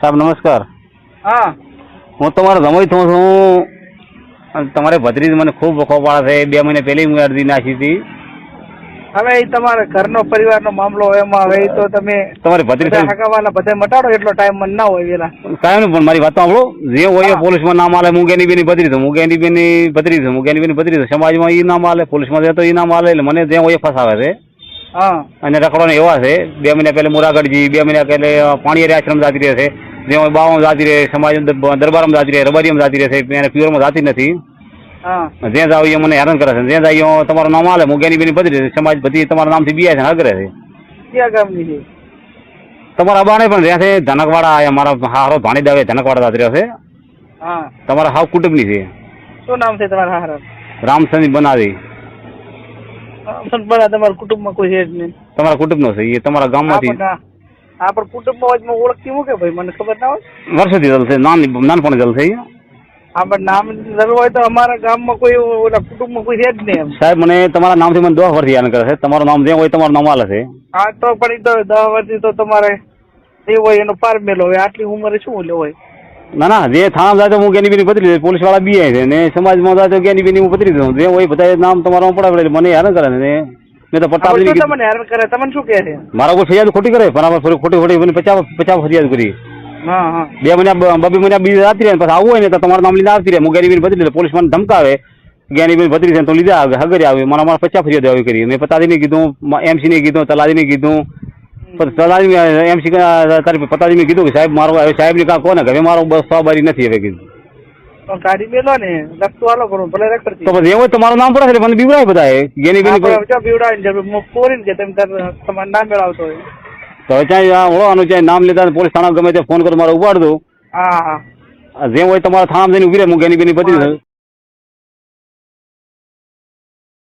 સાહેબ નમસ્કાર. હા. હું તમારો રમોઈ થઉં છું. અને તમારે ભત્રીજ મને ખૂબ વખો પાડે છે. બે મહિને પહેલી હું અરજી નાખી હતી. હવે એ તમારા ઘરનો પરિવારનો મામલો હોય એમાં હવે તો તમે તમારી ભત્રીજ હગાવાલા બધા મટાડો એટલો ટાઈમ મને ના હોય વેલા. કાંઈ નહીં પણ મારી વાત સાંભળો. જે હોય પોલીસમાં નામ આલે હું ગેની બેની ભત્રીજ. છું હું ગેની બેની ભત્રીજ છું હું ગેની બેની ભત્રીજ. છું સમાજમાં એ નામ આલે પોલીસમાં જતો એ નામ આલે એટલે મને જે હોય ફસાવે છે. અને રખડવાને એવા છે. બે મહિના પહેલે મોરાગઢજી બે મહિના પહેલે પાણીયારી આશ્રમ જાતી રહે છે. જેમાં બાવામાં જાતી રહે સમાજ દરબારમાં જાતી રહે રબારીમાં જાતી રહે છે. એને પ્યોરમાં જાતી નથી. જ્યાં જાવ એ મને હેરાન કરે છે. જ્યાં જાય તમારું નામ આલે મોગેની બેની બદલી સમાજ બધી તમારા નામથી બિયા છે અગ્રે છે. ક્યાં ગામની છે? તમારા બાણે પણ રહ્યા છે ધનકવાડા અમારા મારા હારો ભાણી દાવે ધનકવાડા જાત રહ્યો છે. તમારા હાવ કુટુંબની છે. શું નામ છે તમારા હારા રામચંદ્ર બનાવી. બરા તમારા કુટુંબમાં કોઈ છે જ નહીં. તમારા કુટુંબનો છે એ તમારા હા ગામમાંથી પણ હા હા, પણ કુટુંબમાં વચમાં ઓળખતી મૂકે ભાઈ? મને ખબર ના હોય? વર્ષોથી જલ છે નાની નાનપણ જલ છે હા પણ નામ જરૂર હોય તો અમારા ગામમાં કોઈ ઓલા કુટુંબમાં કોઈ છે જ નહીં એમ. સાહેબ મને તમારા નામથી મને દસ વર્ષથી યાદ કરે છે. તમારું નામ જે હોય તમારું નામ આલે છે. હા તો પણ એ તો દસ વર્ષથી તો તમારે એ હોય એનો પાર મેલો. હોય આટલી ઉંમરે શું લેવાય હોય? ના ના જે થાણા જાય તો હું ગેની બેની બદલી પોલીસવાળા બી છે. ને સમાજમાં જાય તો ગેની બેની હું પતરી દઉં જે હોય બધા નામ તમારા પડે એટલે મને હેરાન કરે ને. મેં તો પટ્ટા તમને હેરાન કરે. તમને શું કહે છે? મારા કોઈ ફરિયાદ ખોટી કરે. બરાબર થોડી ખોટી ખોટી પચાસ પચાસ ફરિયાદ કરી. બે મહિના બબે મહિના બીજા આવતી રહે પછી આવું હોય ને તો તમારું નામ લઈને આવતી રહે. હું ગેરીબેન બદલી પોલીસ મને ધમકાવે. જ્ઞાનીબેન છે તો લીધા. આવે હગરે આવે. મારા મારા પચાસ ફરિયાદ આવી કરી. મેં પતાજીને કીધું એમસી ને કીધું તલાજીને કીધું. પછી તલાજી એમસી તારી પતાજીને કીધું કે સાહેબ મારો હવે સાહેબ ને કાં કોને કે હવે મારો બસ સવારી નથી હવે કીધું. ગાડી મેલો ને રસ્તો હાલો કરો ભલે રખડતી તો પછી એવું નામ પડે મને બીવડાય બધા ગેનીબેન આપણે જો બીવડાવીને જરૂર કે તમે તમારે મેળવતો હોય. તો ઓળવાનું ચાहे નામ લેતા પોલીસ થાણા ગમે તે ફોન કરો મારે ઉપાડ દઉં. હા હા. જે હોય તમારા થાણા જઈને ઊભી રહે હું ગેની બેની દઉં